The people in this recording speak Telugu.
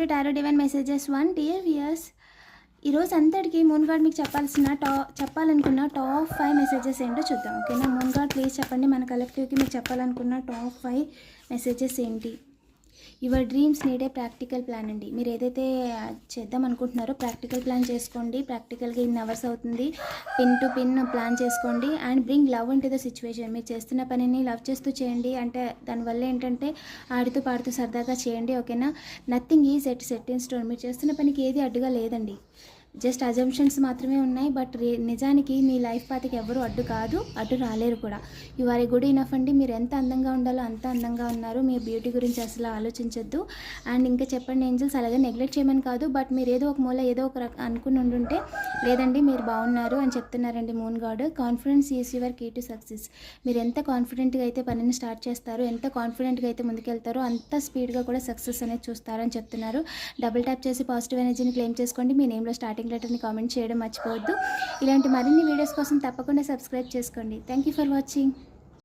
To tarot divine messages one dear viewers ఈరోజు అంతటికి మూన్ గాడ్ మీకు చెప్పాల్సిన టా చెప్పాలనుకున్న టాప్ ఫైవ్ మెసేజెస్ ఏంటో చూద్దాం. ఓకేనా? మూన్ గాడ్ ప్లీజ్ చెప్పండి. మన కలెక్టివ్కి మీకు చెప్పాలనుకున్న టాప్ ఫైవ్ మెసేజెస్ ఏంటి? Your dreams need a practical plan అండి. మీరు ఏదైతే చేద్దాం అనుకుంటున్నారో ప్రాక్టికల్ ప్లాన్ చేసుకోండి. ప్రాక్టికల్గా ఇన్ని అవర్స్ అవుతుంది. పిన్ టు పిన్ ప్లాన్ చేసుకోండి. And bring love in the situation మీరు చేస్తున్న పనిని లవ్ చేస్తూ చేయండి. అంటే దానివల్ల ఏంటంటే ఆడుతూ పాడుతూ సరదాగా చేయండి. ఓకేనా nothing is at set in stone మీరు చేస్తున్న పనికి ఏది అడ్డుగా లేదండి. జస్ట్ అజంప్షన్స్ మాత్రమే ఉన్నాయి బట్ నిజానికి మీ లైఫ్ పాతకి ఎవరు అడ్డు కాదు అడ్డు రాలేరు కూడా. You are a good enough అండి. మీరు ఎంత అందంగా ఉండాలో అంత అందంగా ఉన్నారు. మీ బ్యూటీ గురించి అసలు ఆలోచించొద్దు. అండ్ ఇంకా చెప్పండి ఏంజల్స్ అలాగే నెగ్లెక్ట్ చేయమని కాదు బట్ మీరు ఏదో ఒక మూల ఏదో ఒక రక అనుకుని ఉండుంటే లేదండి మీరు బాగున్నారు అని చెప్తున్నారండి moon god confidence is your key to success మీరు ఎంత కాన్ఫిడెంట్గా అయితే పనిని స్టార్ట్ చేస్తారో ఎంత కాన్ఫిడెంట్గా అయితే ముందుకెళ్తారో అంత స్పీడ్గా కూడా సక్సెస్ అనేది చూస్తారని చెప్తున్నారు. డబుల్ ట్యాప్ చేసి పాజిటివ్ ఎనర్జీని క్లెయిమ్ చేసుకోండి. మీ నేమ్లో స్టార్టింగ్ లెటర్ని కామెంట్ చేయడం మర్చిపోవద్దు. ఇలాంటి మరిన్ని వీడియోస్ కోసం తప్పకుండా సబ్స్క్రైబ్ చేసుకోండి. Thank you for watching